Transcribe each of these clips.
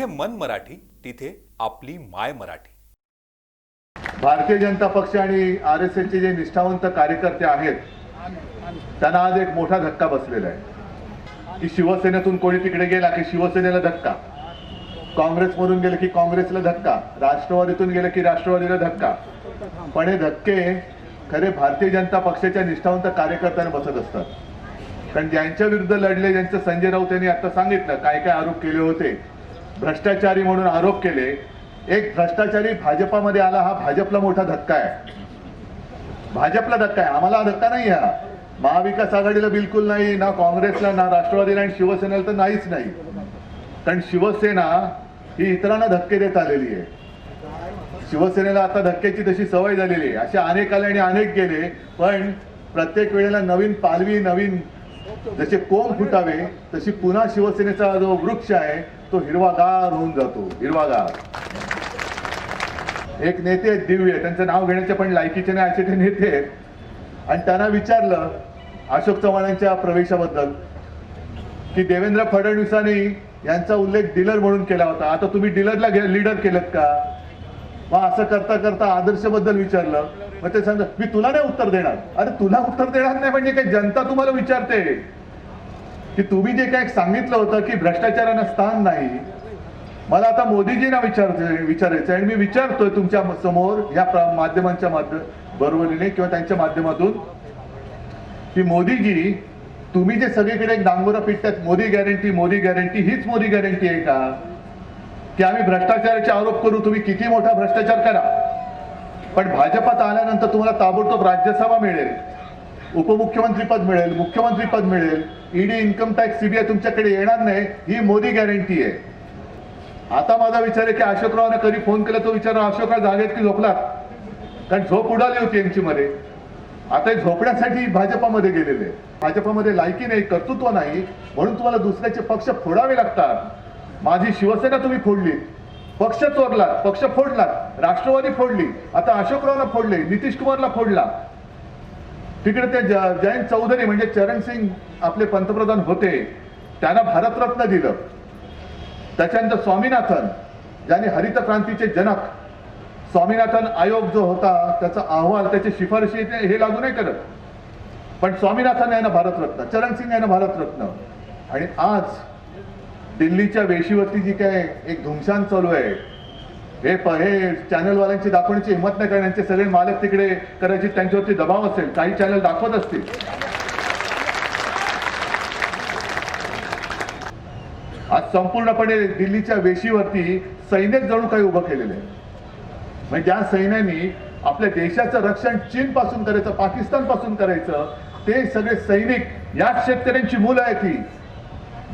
जिथे मन मराठी तिथे आपली माय मराठी. भारतीय जनता पक्ष आणि आर एस एसचे जे निष्ठावंत कार्यकर्ते आहेत त्यांना आज एक मोठा धक्का बसलेला आहे. की शिवसेनेतून कोणी तिकडे गेला की शिवसेनेला धक्का. काँग्रेसमधून गेलं की काँग्रेसला धक्का. राष्ट्रवादीतून गेलं की राष्ट्रवादीला धक्का. पण हे धक्के खरे भारतीय जनता पक्षाच्या निष्ठावंत कार्यकर्त्यांना बसत असतात. कारण ज्यांच्या विरुद्ध लढले ज्यांचं संजय राऊत यांनी आता सांगितलं काय काय आरोप केले होते भ्रष्टाचारी म्हणून आरोप केले. एक भ्रष्टाचारी भाजपामध्ये आला हा भाजपला मोठा धक्का आहे. भाजपला धक्का आहे. आम्हाला हा धक्का नाही हा. महाविकास आघाडीला बिलकुल नाही ना काँग्रेसला ना राष्ट्रवादीला आणि शिवसेनेला तर नाहीच नाही. कारण शिवसेना ही इतरांना धक्के देत आलेली आहे. शिवसेनेला आता धक्क्याची तशी सवय झालेली आहे. असे अनेक आले आणि अनेक गेले पण प्रत्येक वेळेला नवीन पालवी नवीन जसे कोंब फुटावे तशी पुन्हा शिवसेनेचा जो वृक्ष आहे तो हिरवागार होऊन जातो हिरवागार. एक नेते आहेत दिव्य त्यांचं नाव घेण्याच्या पण लायकीचे नाही असे ते नेते आहेत. आणि त्यांना विचारलं अशोक चव्हाणांच्या प्रवेशाबद्दल की देवेंद्र फडणवीसांनी यांचा उल्लेख डीलर म्हणून केला होता. आता तुम्ही डीलरला लीडर केलं का? मग असं करता करता आदर्शबद्दल विचारलं. मग ते सांगत मी तुला नाही उत्तर देणार. अरे तुला उत्तर देणार नाही म्हणजे काय जनता तुम्हाला विचारते. की तुम्ही जे काय सांगितलं होतं की भ्रष्टाचारांना स्थान नाही मला आता मोदीजींना विचारते विचारायचं आहे आणि मी विचारतोय तुमच्यासमोर या प्र- माध्यमांच्या माध्यम बरोबरीने किंवा त्यांच्या माध्यमातून की मोदीजी तुम्ही जे सगळीकडे एक डांगोरा पिटतात मोदी गॅरंटी मोदी गॅरंटी हीच मोदी गॅरंटी आहे का? की आम्ही भ्रष्टाचाराचे आरोप करू तुम्ही किती मोठा भ्रष्टाचार करा. पण भाजपात आल्यानंतर तुम्हाला ताबडतोब राज्यसभा मिळेल उपमुख्यमंत्री पद मिळेल मुख्यमंत्री पद मिळेल ईडी इन्कम टॅक्स सीबीआय तुमच्याकडे येणार नाही ही मोदी गॅरंटी आहे. आता माझा विचार आहे की अशोकरावने कधी फोन केला तो विचार अशोकराव जागेत की झोपलात? कारण झोप उडाली होती यांची मध्ये. आता झोपण्यासाठी भाजपामध्ये गेलेले भाजपामध्ये लायकी नाही कर्तृत्व नाही म्हणून तुम्हाला दुसऱ्याचे पक्ष फोडावे लागतात. माझी शिवसेना तुम्ही फोडली. पक्ष चोरला पक्ष फोडला राष्ट्रवादी फोडली. आता अशोकरावला फोडले नितीश कुमारला फोडला. तिकडे ते ज- जयंत चौधरी म्हणजे चरण सिंग आपले पंतप्रधान होते त्यांना भारतरत्न दिलं. त्याच्यानंतर स्वामीनाथन ज्याने हरित क्रांतीचे जनक. स्वामीनाथन आयोग जो होता त्याचा अहवाल त्याची शिफारशी हे लागू नाही करत. पण स्वामीनाथन यांना भारतरत्न चरण सिंग यांना भारतरत्न. आणि आज दिल्लीच्या वेशीवरती जी काय एक धुमशान चालू आहे हे हे चॅनलवाल्यांची दाखवण्याची हिंमत नाही करण्याचे सगळे मालक तिकडे करायची त्यांच्यावरती दबाव असेल काही चॅनल दाखवत असतील. आज संपूर्णपणे दिल्लीच्या वेशीवरती सैन्यच जणू काही उभं केलेलं आहे. म्हणजे ज्या सैन्यानी आपल्या देशाचं रक्षण चीन पासून करायचं पाकिस्तानपासून करायचं ते सगळे सैनिक याच शेतकऱ्यांची मुलं आहेत ही.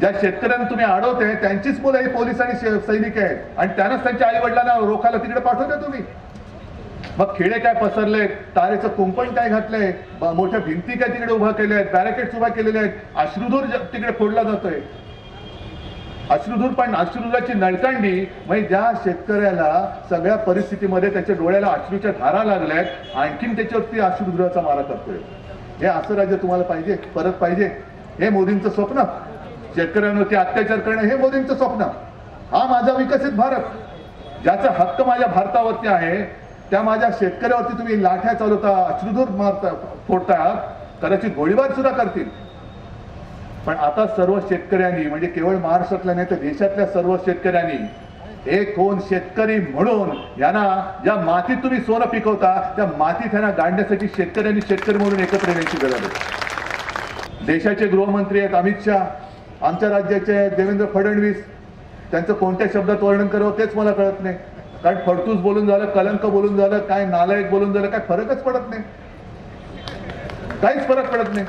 ज्या शेतकऱ्यांना तुम्ही अडवते त्यांचीच मुलं हे पोलीस आणि सैनिक आहेत. आणि त्यांनाच त्यांच्या आई वडिलांना रोखायला तिकडे पाठवता तुम्ही. मग खेडे काय पसरले तारेचं कुंपण काय घातलंय मोठ्या भिंती काय तिकडे उभ्या केल्या आहेत बॅरिकेड्स उभा केलेले आहेत अश्रुधूर तिकडे फोडला जातोय. अश्रुधूर पण अश्रुधुराची नळकांडी म्हणजे ज्या शेतकऱ्याला सगळ्या परिस्थितीमध्ये त्याच्या डोळ्याला अश्रूच्या धारा लागल्यात आणखीन त्याच्यावरती अश्रुधुराचा मारा करतोय. हे असं राज्य तुम्हाला पाहिजे परत पाहिजे. हे मोदींचं स्वप्न. शेतकऱ्यांवरती अत्याचार करणं हे मोदींचं स्वप्न. हा माझा विकसित भारत. ज्याचा हक्क माझ्या भारतावरती आहे त्या माझ्या शेतकऱ्यावरती तुम्ही लाठ्या चालवता अश्रुधूर मारता फोडता कदाचित गोळीबार सुद्धा करतील. पण आता सर्व शेतकऱ्यांनी म्हणजे केवळ महाराष्ट्रातल्या नाही तर देशातल्या सर्व शेतकऱ्यांनी एक होऊन शेतकरी म्हणून यांना ज्या मातीत तुम्ही सोनं पिकवता त्या मातीत यांना गाडण्यासाठी शेतकऱ्यांनी शेतकरी म्हणून एकत्र येण्याची गरज आहे. देशाचे गृहमंत्री आहेत अमित शहा. आमच्या राज्याचे देवेंद्र फडणवीस त्यांचं कोणत्या शब्दात वर्णन करावं तेच मला कळत नाही. कारण फडतूस बोलून झालं कलंक बोलून झालं काय नालायक बोलून झालं काय फरकच पडत नाही. काहीच फरक पडत नाही.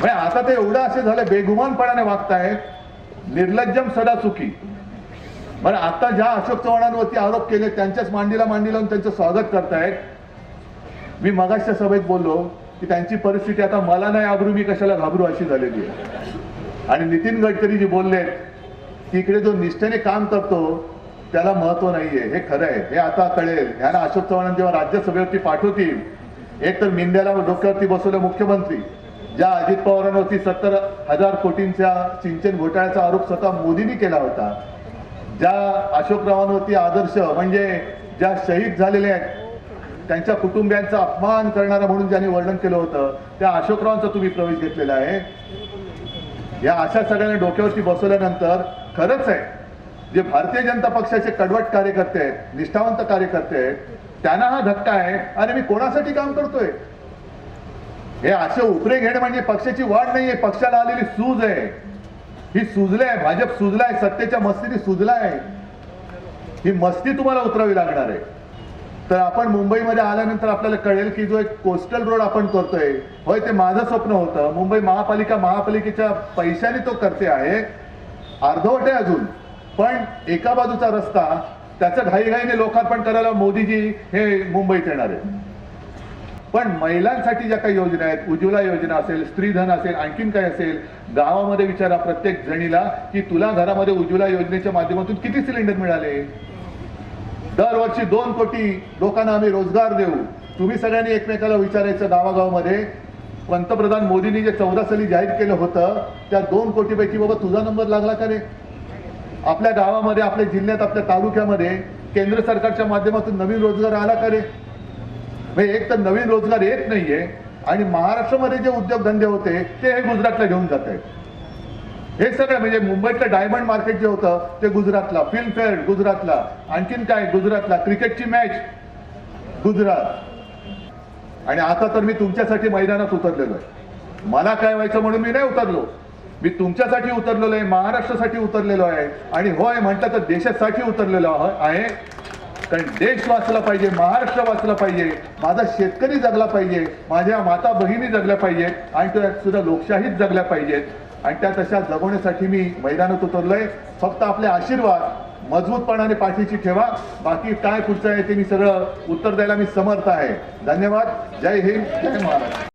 म्हणजे आता ते एवढं असे झालं बेगुमानपणाने वागतायत निर्लज्जम सदा चुकी बरं आता ज्या अशोक चव्हाणांवरती आरोप केले त्यांच्याच मांडीला मांडी लावून त्यांचं स्वागत करतायत मी मगाशच्या सभेत बोललो की त्यांची परिस्थिती आता मला नाही आबरू मी कशाला घाबरू अशी झालेली आहे. आणि नितीन गडकरी जी बोलले की इकडे जो निष्ठेने काम करतो त्याला महत्त्व नाहीये. हे खरं आहे. हे आता कळेल. ह्याला अशोक चव्हाण जेव्हा राज्यसभेवरती पाठवतील एक तर मिंद्याला डोक्यावरती बसवलं मुख्यमंत्री ज्या अजित पवारांवरती सत्तर हजार कोटींच्या सिंचन घोटाळ्याचा आरोप स्वतः मोदींनी केला होता ज्या अशोकरावांवरती आदर्श म्हणजे ज्या शहीद झालेले आहेत त्यांच्या कुटुंबियांचा अपमान करणारा म्हणून ज्यांनी वर्णन केलं होतं त्या अशोकरावांचा तुम्ही प्रवेश घेतलेला आहे. या अशा सगळ्यांना डोक्यावरती बसवल्यानंतर खरंच आहे जे भारतीय जनता पक्षाचे कडवट कार्यकर्ते आहेत निष्ठावंत कार्यकर्ते आहेत त्यांना हा धक्का आहे आणि मी कोणासाठी काम करतोय? हे असे उपरे घेणे म्हणजे पक्षाची वाढ नाहीये पक्षाला आलेली सूज आहे. ही सुजलंय भाजप सुजलाय सत्तेच्या मस्तीने सुजलाय. ही मस्ती तुम्हाला उतरावी लागणार आहे. तर आपण मुंबईमध्ये आल्यानंतर आपल्याला कळेल की जो एक कोस्टल रोड आपण करतोय होय ते माझं स्वप्न होतं. मुंबई महापालिका महापालिकेच्या पैशाने तो करते आहे. अर्धवट आहे अजून. पण एका बाजूचा रस्ता त्याचं घाईघाईने लोकार्पण करायला मोदीजी हे मुंबईत येणार आहे पण महिलांसाठी ज्या काही योजना आहेत उज्ज्वला योजना असेल स्त्रीधन असेल आणखीन काय असेल गावामध्ये विचारा प्रत्येक जणीला की तुला घरामध्ये उज्ज्वला योजनेच्या माध्यमातून किती सिलेंडर मिळाले? दरवर्षी दोन कोटी लोकांना आम्ही रोजगार देऊ. तुम्ही सगळ्यांनी एकमेकाला विचारायचं गावागावामध्ये. पंतप्रधान मोदींनी जे चौदा साली जाहीर केलं होतं त्या दोन कोटीपैकी बाबा तुझा नंबर लागला का रे? आपल्या गावामध्ये आपल्या जिल्ह्यात आपल्या तालुक्यामध्ये केंद्र सरकारच्या माध्यमातून नवीन रोजगार आला का रे? म्हणजे एक तर नवीन रोजगार येत नाहीये आणि महाराष्ट्रामध्ये जे उद्योगधंदे होते ते हे गुजरातला घेऊन जात आहेत. हे सगळं म्हणजे मुंबईतलं डायमंड मार्केट जे होतं ते गुजरातला फिल्म फेअर गुजरातला आणखीन काय गुजरातला क्रिकेटची मॅच गुजरात. आणि आता तर मी तुमच्यासाठी मैदानात उतरलेलो आहे. मला काय व्हायचं म्हणून मी नाही उतरलो. मी तुमच्यासाठी उतरलेलो आहे महाराष्ट्रासाठी उतरलेलो आहे. आणि होय म्हटलं तर देशासाठी उतरलेलो आहो- आहे. कारण देश वाचला पाहिजे महाराष्ट्र वाचला पाहिजे. माझा शेतकरी जगला पाहिजे. माझ्या माता बहिणी जगल्या पाहिजेत. आणि त्यात सुद्धा लोकशाहीच जगल्या पाहिजेत. आणि त्या तशा जगवण्यासाठी मी मैदानात उतरलोय. फक्त आपले आशीर्वाद मजबूतपणाने पाठीशी ठेवा. बाकी काय पुढचं आहे ते मी सगळं उत्तर द्यायला मी समर्थ आहे. धन्यवाद. जय हिंद. जय महाराष्ट्र.